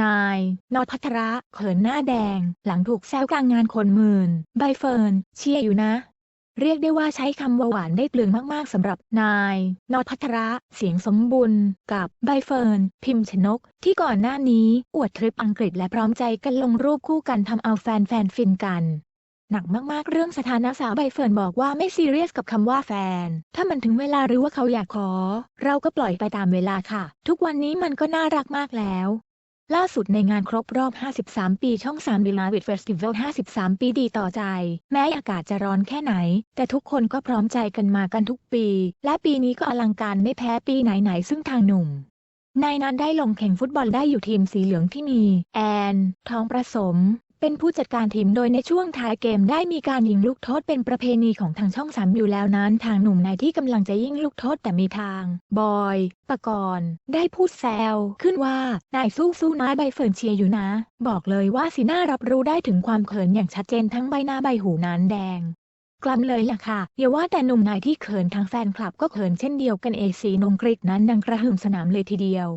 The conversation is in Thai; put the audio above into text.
นาย นอพัทระเขินหน้าแดง หลังถูกแซวกลางงานคนหมื่น ใบเฟิร์น เชียร์อยู่นะ เรียกได้ว่าใช้คำว่าหวานได้เปลืองมากๆสำหรับนาย นอพัทระเสียงสมบุญกับใบเฟิร์น พิมพ์ชนก ที่ก่อนหน้านี้อวดทริปอังกฤษและพร้อมใจกันลงรูปคู่กันทำเอาแฟนๆฟินกันหนักมากๆ เรื่องสถานะสาวใบเฟิร์นบอกว่าไม่ซีเรียสกับคำว่าแฟน ถ้ามันถึงเวลาหรือว่าเขาอยากขอ เราก็ปล่อยไปตามเวลาค่ะ ทุกวันนี้มันก็น่ารักมากแล้ว ล่าสุดในงานครบรอบ 53 ปีช่อง3 b ิลาวิดเฟสติวัล53 ปีดีต่อใจ แม้อากาศจะร้อนแค่ไหน แต่ทุกคนก็พร้อมใจกันมากันทุกปี และปีนี้ก็อลังการไม่แพ้ปีไหนๆ ซึ่งทางหนุ่มนายนั้นได้ลงแข่งฟุตบอลได้อยู่ทีมสีเหลืองที่มี แอน ทองประสม เป็นผู้จัดการทีมโดยในช่วงท้ายเกมได้มีการยิงลูกโทษเป็นประเพณีของทางช่องสามอยู่แล้วนั้น ทางหนุ่มนายที่กำลังจะยิงลูกโทษแต่มีทาง บอยปกรณ์ได้พูดแซวขึ้นว่านายสู้สู้นะใบเฟิร์นเชียร์อยู่นะ บอกเลยว่าสีหน้ารับรู้ได้ถึงความเขินอย่างชัดเจนทั้งใบหน้าใบหูนั้นแดงกล้ำเลยล่ะค่ะอย่าว่าแต่หนุ่มนายที่เขินทางแฟนคลับก็เขินเช่นเดียวกันเอซีนงกริกนั้นดังกระหึ่มสนามเลยทีเดียว